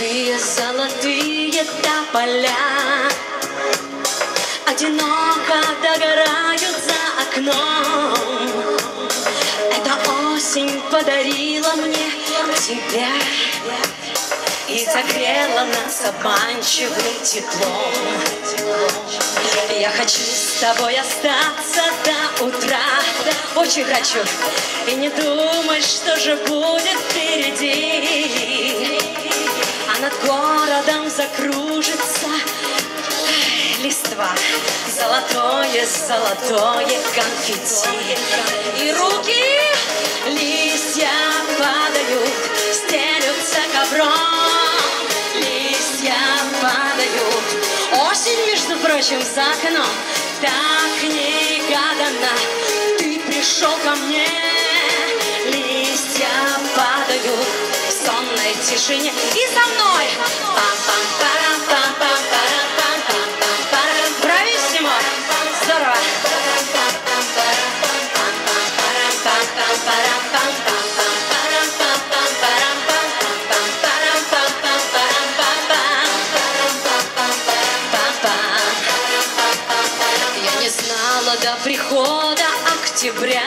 Золотые, золотые тополя. Одиноко догорают за окном. Эта осень подарила мне тебя И согрела нас обманчивым теплом. Я хочу с тобой остаться до утра. Очень хочу. И не думать, что же будет впереди над городом закружится. Листва Золотое, золотое конфетти И руки листья падают Стелются ковром. Листья падают Осень, между прочим, за окном Так негаданно. Ты пришел ко мне Листья падают сонной тишине И за мной. Брависсимо! Здорово! Я не знала до прихода октября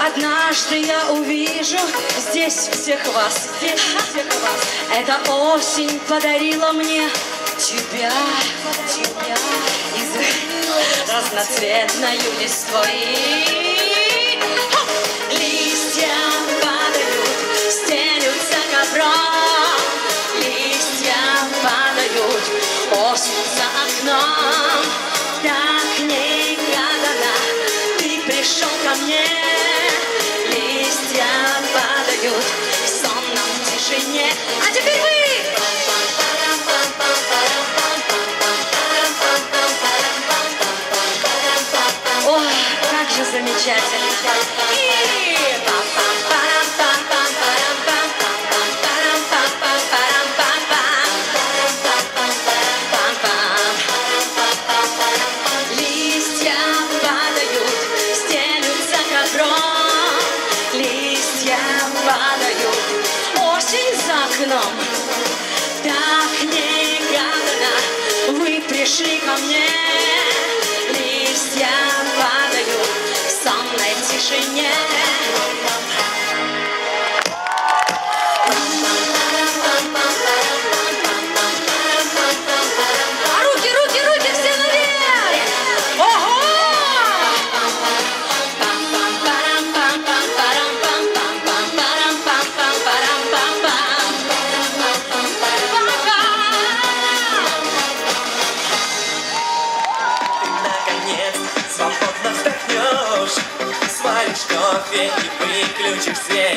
однажды я увижу здесь всех вас, здесь всех вас. Эта осень подарила мне тебя, тебя из разноцветною листвой. Листья падают, стелются ковром, листья падают, осень за окном. А! Ой, как же замечательно! you said.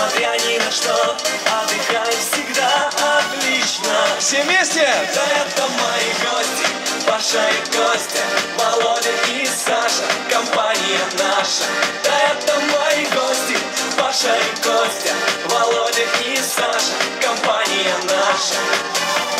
несмотря ни на что? Отдыхаем всегда отлично. Все вместе! Да Это мои гости, Паша и Костя Володя и Саша, компания наша. Да Это мои гости, Паша и Костя Володя и Саша, компания наша.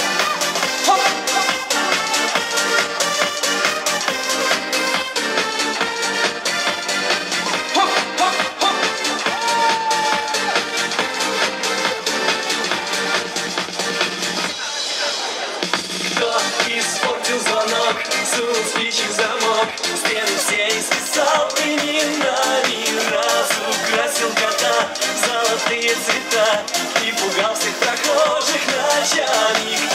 желтые цвета И пугал всех прохожих ночами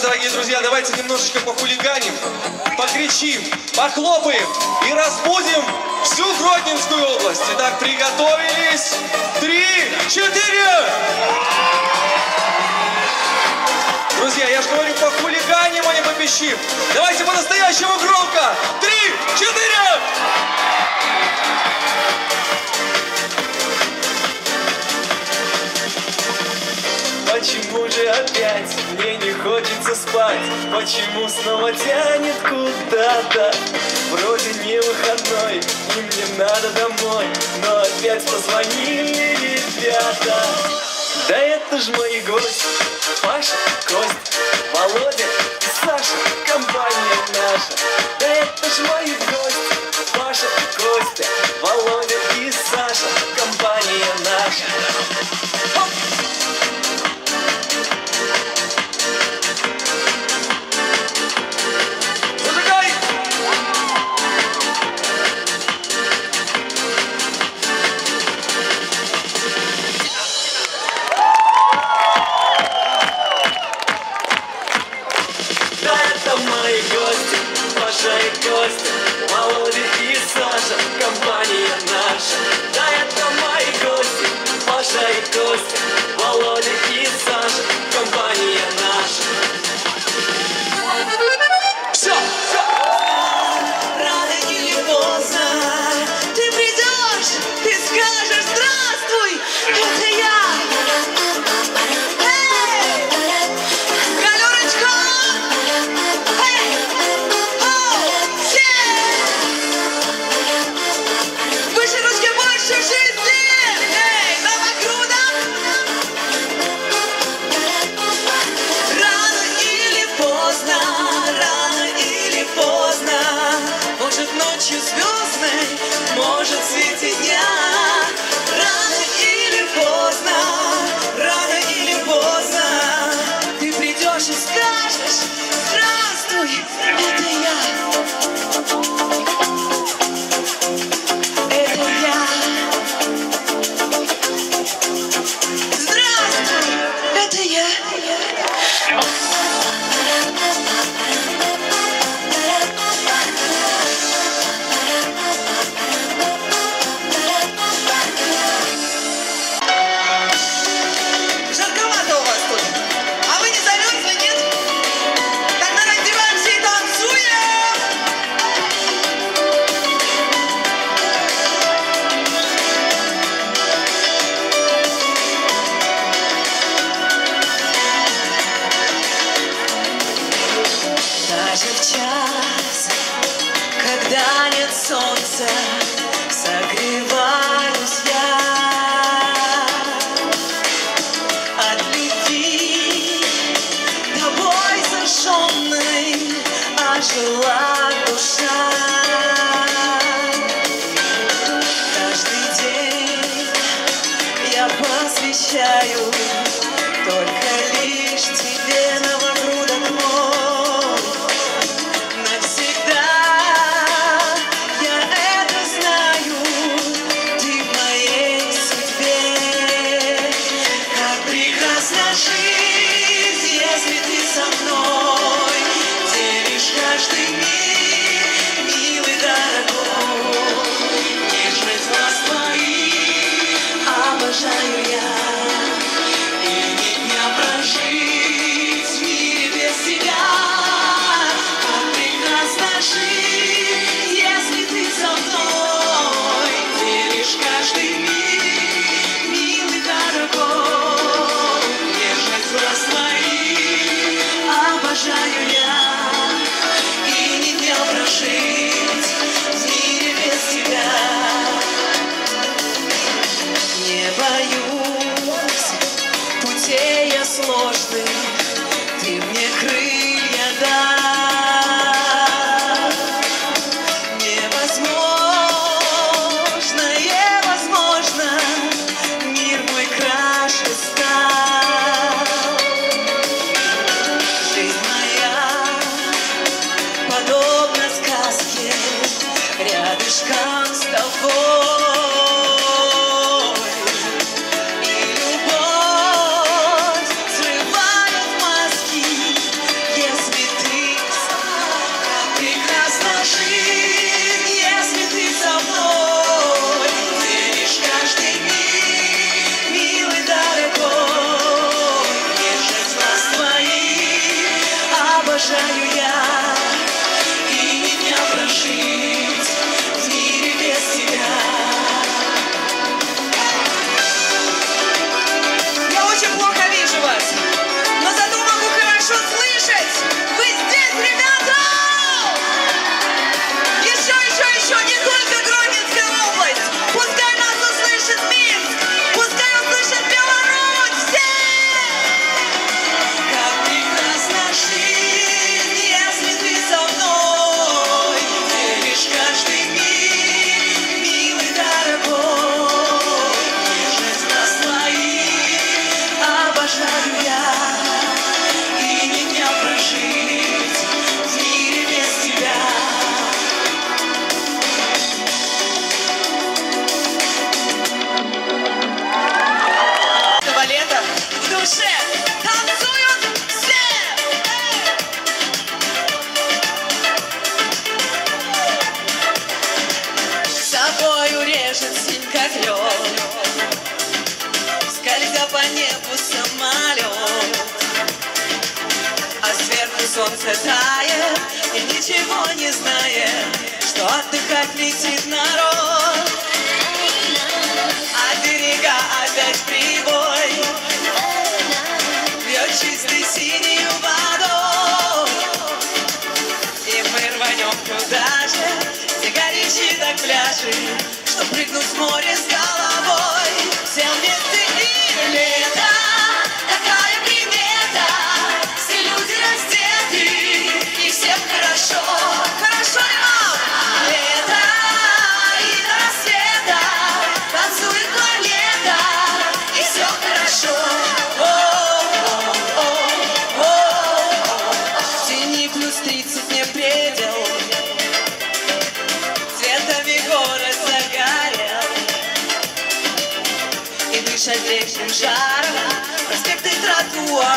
раз, дорогие друзья, давайте немножечко похулиганим, покричим, похлопаем и разбудим всю Гродненскую область. Итак, приготовились. Три, четыре! Друзья, я же говорю, похулиганим, а не попищим. Давайте по-настоящему громко. Три, четыре! Почему же опять мне не хочется спать? Почему снова тянет куда-то? Вроде не выходной, и мне надо домой Но опять позвонили ребята Да это ж мои гости Паша, Кость, Володя небу самолет А сверху солнце тает и ничего не знает Что отдыхать летит народ. А берега опять прибой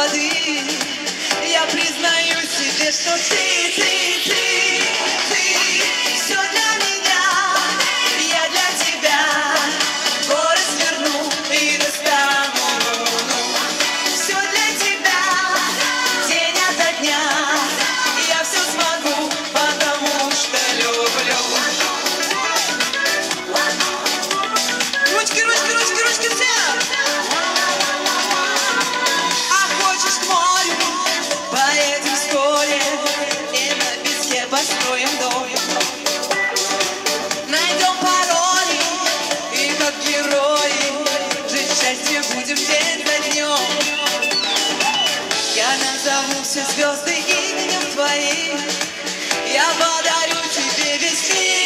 воды. Я признаю себе, что ты, ты, ты. твои. Я подарю тебе весь мир.